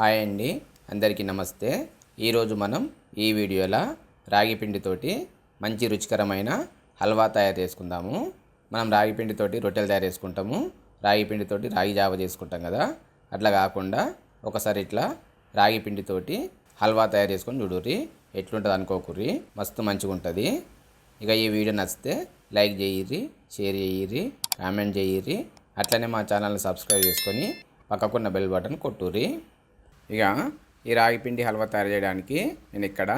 Hi అండి. అందరికీ నమస్తే. ఈరోజు మనం ఈ వీడియోలో రాగి పిండితోటి మంచి రుచికరమైన హల్వా తయారు చేసుకుందాము. మనం రాగి పిండితోటి రొట్టెలు తయారు చేసుకుంటాము. రాగి పిండితోటి రాగి జావ చేసుకుంటాం కదా. అట్లా కాకుండా ఒకసారి ఇట్లా రాగి పిండితోటి హల్వా తయారు చేసుకొని చూడుర్రి. ఎట్లుంటుంది అనుకోకుర్రి. మస్తు మంచిగా ఉంటుంది ఇక ఈ వీడియో నచ్చితే లైక్ చేయిర్రి షేర్ చేయిర్రి కామెంట్ చేయిర్రి. అట్లనే మా ఛానల్ని సబ్స్క్రైబ్ చేసుకొని పక్కకున్న బెల్ బటన్ కొట్టుర్రి. ఇక ఈ రాగిపిండి హల్వా తయారు చేయడానికి నేను ఇక్కడ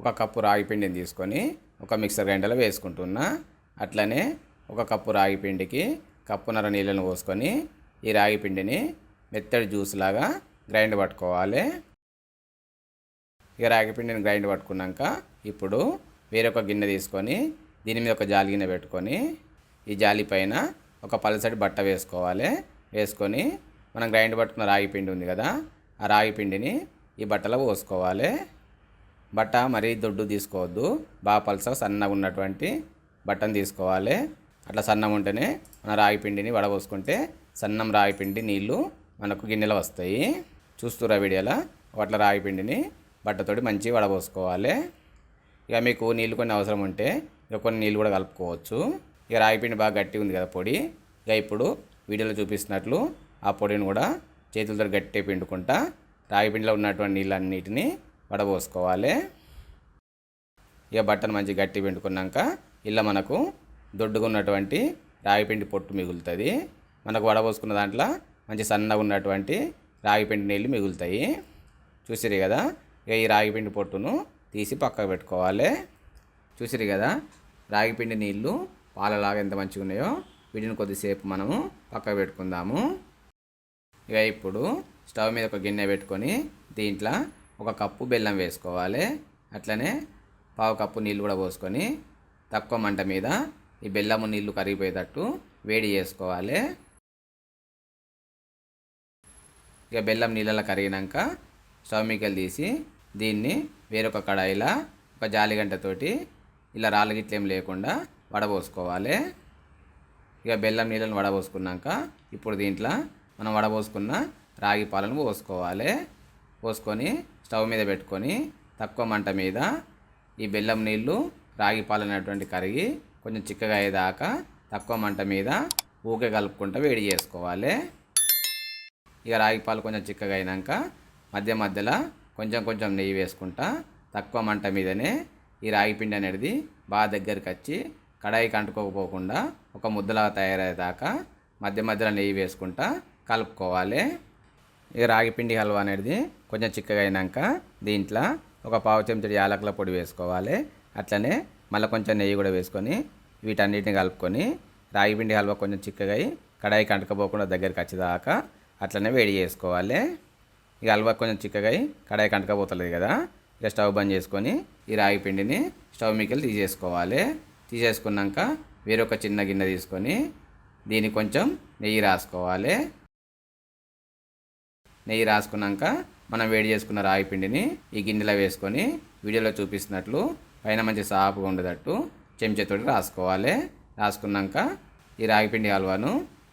ఒక కప్పు రాగిపిండిని తీసుకొని ఒక మిక్సర్ గ్రైండర్లో వేసుకుంటున్నా. అట్లనే ఒక కప్పు రాగిపిండికి కప్పునర కప్పున్నర నీళ్ళను పోసుకొని ఈ రాగిపిండిని మెత్తడి జ్యూస్ లాగా గ్రైండ్ పట్టుకోవాలి. ఇక రాగిపిండిని గ్రైండ్ పట్టుకున్నాక ఇప్పుడు వేరొక గిన్నె తీసుకొని దీని మీద ఒక జాలి గిన్నె పెట్టుకొని ఈ జాలి పైన ఒక పలసటి బట్ట వేసుకోవాలి. వేసుకొని మనం గ్రైండ్ పట్టుకున్న రాగి పిండి ఉంది కదా ఆ రాగి పిండిని ఈ బట్టలో పోసుకోవాలి. బట్ట మరీ దొడ్డు తీసుకోవద్దు. బాగా పలస సన్నగా ఉన్నటువంటి బట్టను తీసుకోవాలి. అట్లా సన్నం ఉంటేనే మన రాగి పిండిని వడబోసుకుంటే సన్నం రాగి పిండి నీళ్ళు మనకు గిన్నెలో వస్తాయి. చూస్తురా వీడియోలో? అట్లా రాగి పిండిని బట్టతోటి మంచి వడబోసుకోవాలి. ఇక మీకు నీళ్ళు కొన్ని అవసరం ఉంటే ఇక కొన్ని నీళ్ళు కూడా కలుపుకోవచ్చు. ఇక రాగి పిండి బాగా గట్టి ఉంది కదా పొడి. ఇక ఇప్పుడు వీడియోలో చూపిస్తున్నట్లు ఆ పొడిని కూడా చేతులతో గట్టి పిండుకుంటా రాగిపిండిలో ఉన్నటువంటి నీళ్ళన్నిటిని వడబోసుకోవాలి. ఇక బట్టను మంచి గట్టి పిండుకున్నాక ఇలా మనకు దొడ్డుగా ఉన్నటువంటి రాగిపిండి పొట్టు మిగులుతుంది. మనకు వడబోసుకున్న దాంట్లో మంచి సన్నగా ఉన్నటువంటి రాగిపిండి నీళ్ళు మిగులుతాయి. చూసిరు కదా? ఇక ఈ రాగిపిండి పొట్టును తీసి పక్కకు పెట్టుకోవాలి. చూసిరు కదా? రాగిపిండి నీళ్ళు పాలలాగా ఎంత మంచిగా ఉన్నాయో వీటిని కొద్దిసేపు మనము పక్కకు పెట్టుకుందాము. ఇక ఇప్పుడు స్టవ్ మీద ఒక గిన్నె పెట్టుకొని దీంట్లో ఒక కప్పు బెల్లం వేసుకోవాలి. అట్లనే పావు కప్పు నీళ్ళు కూడా పోసుకొని తక్కువ మంట మీద ఈ బెల్లము నీళ్ళు కరిగిపోయేటట్టు వేడి చేసుకోవాలి. ఇక బెల్లం నీళ్ళలో కరిగినాక స్టవ్ మీకెళ్ళి తీసి దీన్ని వేరొక కడాయిలా ఒక జాలిగంటతోటి ఇలా రాళ్ళగిట్లేం లేకుండా వడబోసుకోవాలి. ఇక బెల్లం నీళ్ళను వడబోసుకున్నాక ఇప్పుడు దీంట్లో మనం వడబోసుకున్న రాగి పాలను పోసుకోవాలి. పోసుకొని స్టవ్ మీద పెట్టుకొని తక్కువ మంట మీద ఈ బెల్లం నీళ్ళు రాగి పాలు అనేటువంటి కరిగి కొంచెం చిక్కగా అయ్యేదాకా తక్కువ మంట మీద ఊకే కలుపుకుంటూ వేడి చేసుకోవాలి. ఇక రాగి పాలు కొంచెం చిక్కగా అయినాక మధ్య మధ్యలో కొంచెం కొంచెం నెయ్యి వేసుకుంటా తక్కువ మంట మీదనే ఈ రాగి పిండి అనేది బాగా దగ్గరికి వచ్చి కడాయికి అంటుకోకపోకుండా ఒక ముద్దలాగా తయారయ్యేదాకా మధ్య మధ్యలో నెయ్యి వేసుకుంటా కలుపుకోవాలి. ఇక రాగిపిండి హల్వా అనేది కొంచెం చిక్కగా అయినాక దీంట్లో ఒక పావు చెంచడి యాలకుల పొడి వేసుకోవాలి. అట్లనే మళ్ళీ కొంచెం నెయ్యి కూడా వేసుకొని వీటన్నిటిని కలుపుకొని రాగిపిండి హల్వా కొంచెం చిక్కగా కడాయి కడాయికి అంటుకపోకుండా దగ్గరికి వచ్చేదాకా అట్లనే వేడి చేసుకోవాలి. ఇక హల్వా కొంచెం చిక్కగా అయి కడాయికి అంటుకపోతలేదు కదా ఇక స్టవ్ బంద్ చేసుకొని ఈ రాగి పిండిని స్టవ్ మీకెళ్ళి తీసేసుకోవాలి. తీసేసుకున్నాక వేరొక చిన్న గిన్నె తీసుకొని దీన్ని కొంచెం నెయ్యి రాసుకోవాలి. నెయ్యి రాసుకున్నాక మనం వేడి చేసుకున్న రాగి పిండిని ఈ గిన్నెలో వేసుకొని వీడియోలో చూపిస్తున్నట్లు పైన మంచి సాపుగా ఉండేటట్టు చెంచాతోటి రాసుకోవాలి. రాసుకున్నాక ఈ రాగి పిండి హల్వాను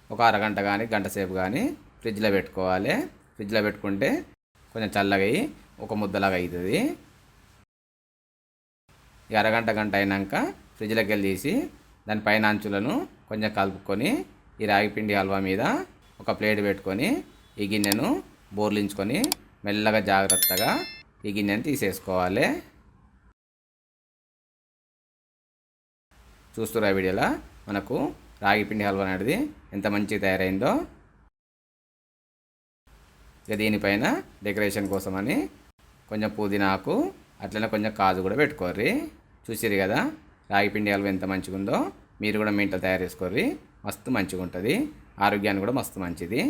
ఒక అరగంట కానీ గంట సేపు కానీ ఫ్రిడ్జ్లో పెట్టుకోవాలి. ఫ్రిడ్జ్లో పెట్టుకుంటే కొంచెం చల్లగా అయ్యి ఒక ముద్దలాగా అవుతుంది ఈ అరగంట గంట అయినాక ఫ్రిడ్జ్లోకి వెళ్ళి తీసి దాని పైన అంచులను కొంచెం కలుపుకొని ఈ రాగి పిండి హల్వా మీద ఒక ప్లేట్ పెట్టుకొని ఈ గిన్నెను బోర్లించుకొని మెల్లగా జాగ్రత్తగా ఈ గిన్నెని తీసేసుకోవాలి. చూస్తురా వీడియోలో మనకు రాగి పిండి హల్వా అనేది ఎంత మంచిగా తయారైందో. ఇక దీనిపైన డెకరేషన్ కోసమని కొంచెం పుదీనాకు అట్లనే కొంచెం కాజు కూడా పెట్టుకోర్రి. చూసిరు కదా రాగి పిండి హల్వా ఎంత మంచిగా ఉందో. మీరు కూడా మీ ఇంట్లో తయారు చేసుకోర్రి. మస్తు మంచిగా ఉంటుంది ఆరోగ్యానికి కూడా మస్తు మంచిది.